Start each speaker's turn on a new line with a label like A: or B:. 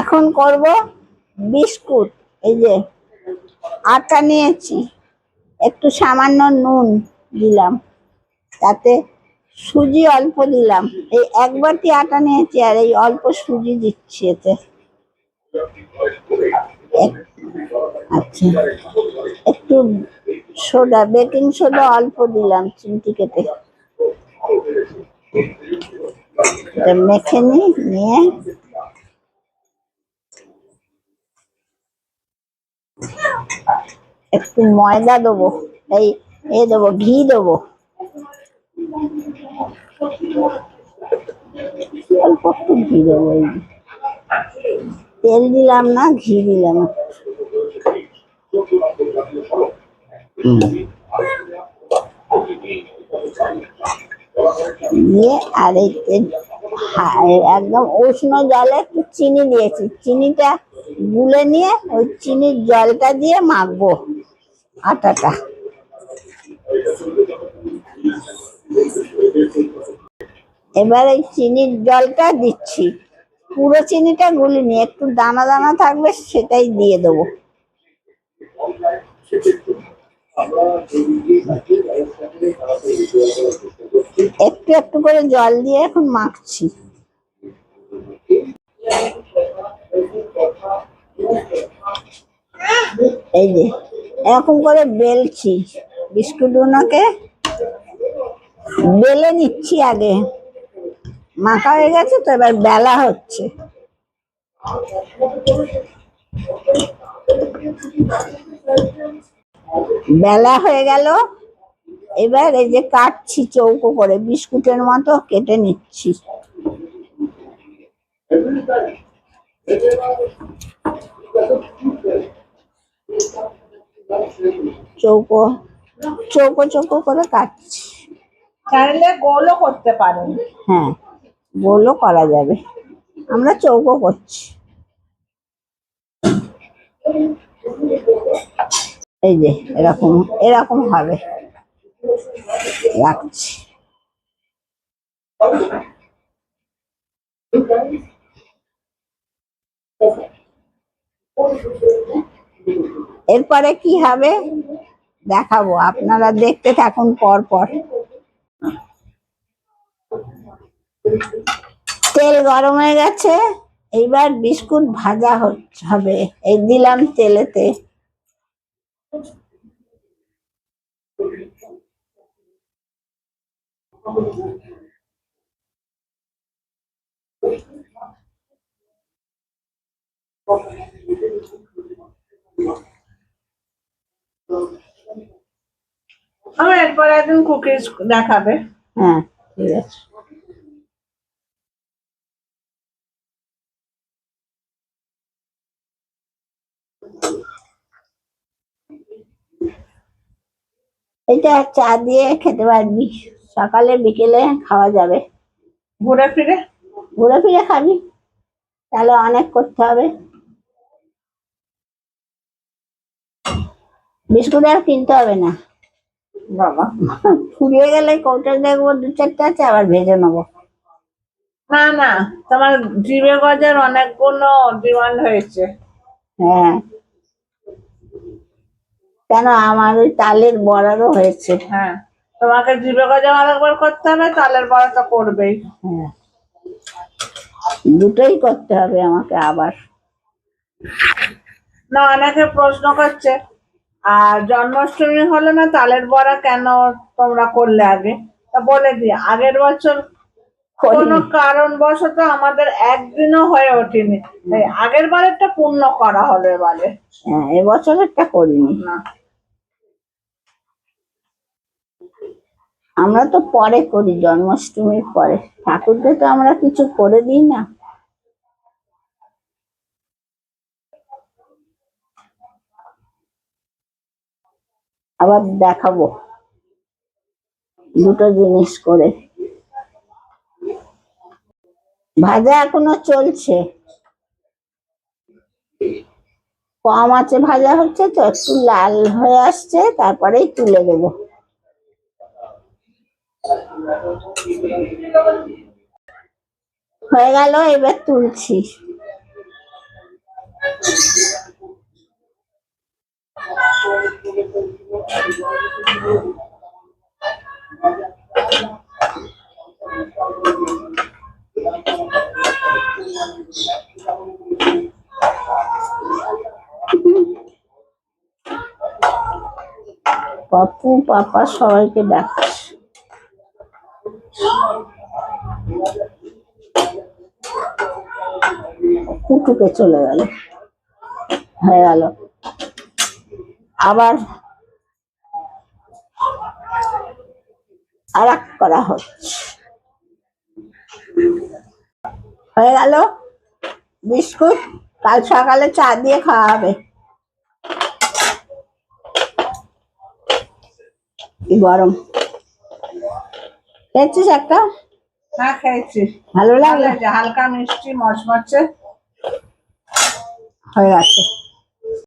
A: এখন করব বিস্কুট, এই যে আটা নিয়েছি। একটু সামান্য নুন দিলাম, তাতে সুজি অল্প দিলাম। এই এক বাটি আটা নিয়েছি আর এই অল্প সুজি দিচ্ছি এতে। আচ্ছা একটু সোডা, বেকিং সোডা অল্প দিলাম চিমটি কেটে। মেখে নি, নিয়ে একটু ময়দা দেবো, এই, এ দেবো, ঘি দেবো। ঘি দেবো তেল দিলাম না, ঘি দিলাম। দিয়ে আর একদম উষ্ণ জলে একটু চিনি দিয়েছি। চিনিটা গুলে নিয়ে ওই চিনির জলটা দিয়ে মাখবো। আটাটা। এবার এই চিনির জলটা দিচ্ছি। পুরো চিনিটা গুলিনি একটু দানা দানা থাকবে সেটাই দিয়ে দেবো। একটু একটু করে জল দিয়ে এখন মাখছি। এই যে এরকম করে বেলছি বিস্কুট গুলোকে বেলে নিচ্ছি আগে। মাখা হয়ে গেছে তো এবার বেলা হচ্ছে। বেলা হয়ে গেল। এবার এই যে কাটছি চৌকো করে, বিস্কুটের মতো কেটে নিচ্ছি। চৌকো চৌকো চৌকো করে কাটছি।
B: চাইলে গোলও করতে পারেন।
A: হ্যাঁ গোলও করা যাবে। আমরা চৌকো করছি। এই যে এরকম এরকম হবে। রাখছি। এরপরে কি হবে? দেখাবো। আপনারা দেখতে থাকুন পর পর তেল গরম হয়ে গেছে। এইবার বিস্কুট ভাজা হবে। এই দিলাম তেলেতে।
B: আমার এরপর একদিন কুকিজ দেখাবে।
A: হ্যাঁ। ঠিক আছে। এটা চা দিয়ে খেতে পারবি। সকালে বিকেলে খাওয়া যাবে।
B: ঘুরে ফিরে
A: ঘুরে ফিরে খাবি। তাহলে অনেক করতে হবে। বিস্কুট আর কিনতে হবে না।
B: বাবা
A: ফুরিয়ে গেলে কৌটা দেখব দু চারটে আছে আবার ভেজে নেব।
B: না না তোমার জিবে গজার অনেকগুলো ডিমান্ড হয়েছে।
A: হ্যাঁ। কেন? আমার ওই তালের বড়ারও হয়েছে।
B: হ্যাঁ তোমাকে জিবে গজা আরেকবার করতে হবে তালের বড়া তো করবেই।
A: হ্যাঁ। দুটোই করতে হবে আমাকে আবার।
B: না অনেকে প্রশ্ন করছে আর জন্মাষ্টমী হলো না তালের বড়া কেন তোমরা করলে আগে? তা বলে দিই আগের বছর কোনো
A: করিনি।
B: কারণ বশত আমাদের একদিনও হয়ে ওঠেনি। তাই আগের বারেরটা পূর্ণ করা হলো এবারে।
A: হ্যাঁ এবছরেরটা করিনি।
B: না।
A: আমরা তো পরে করি জন্মাষ্টমীর পরে। ঠাকুরকে তো আমরা কিছু করে দিই না। আবার দেখাবো। দুটো জিনিস করে। ভাজা এখনও চলছে। কম আছে ভাজা হচ্ছে তো, একটু লাল হয়ে আসছে, তারপরেই তুলে দেবো। হয়ে গেল, এবার তুলছি। পাপু পাপা সবাইকে ডাকছে। কুটুকে চলে গেল। হয়ে গেল। আবার আর করা হচ্ছে হয়ে গেল। বিস্কুট কাল সকালে চা দিয়ে খাওয়া হবে গরম। খেয়েছিস একটা?
B: হ্যাঁ খেয়েছি।
A: ভালো
B: লাগছে হালকা মিষ্টি মচমচে।
A: হয়ে গেছে।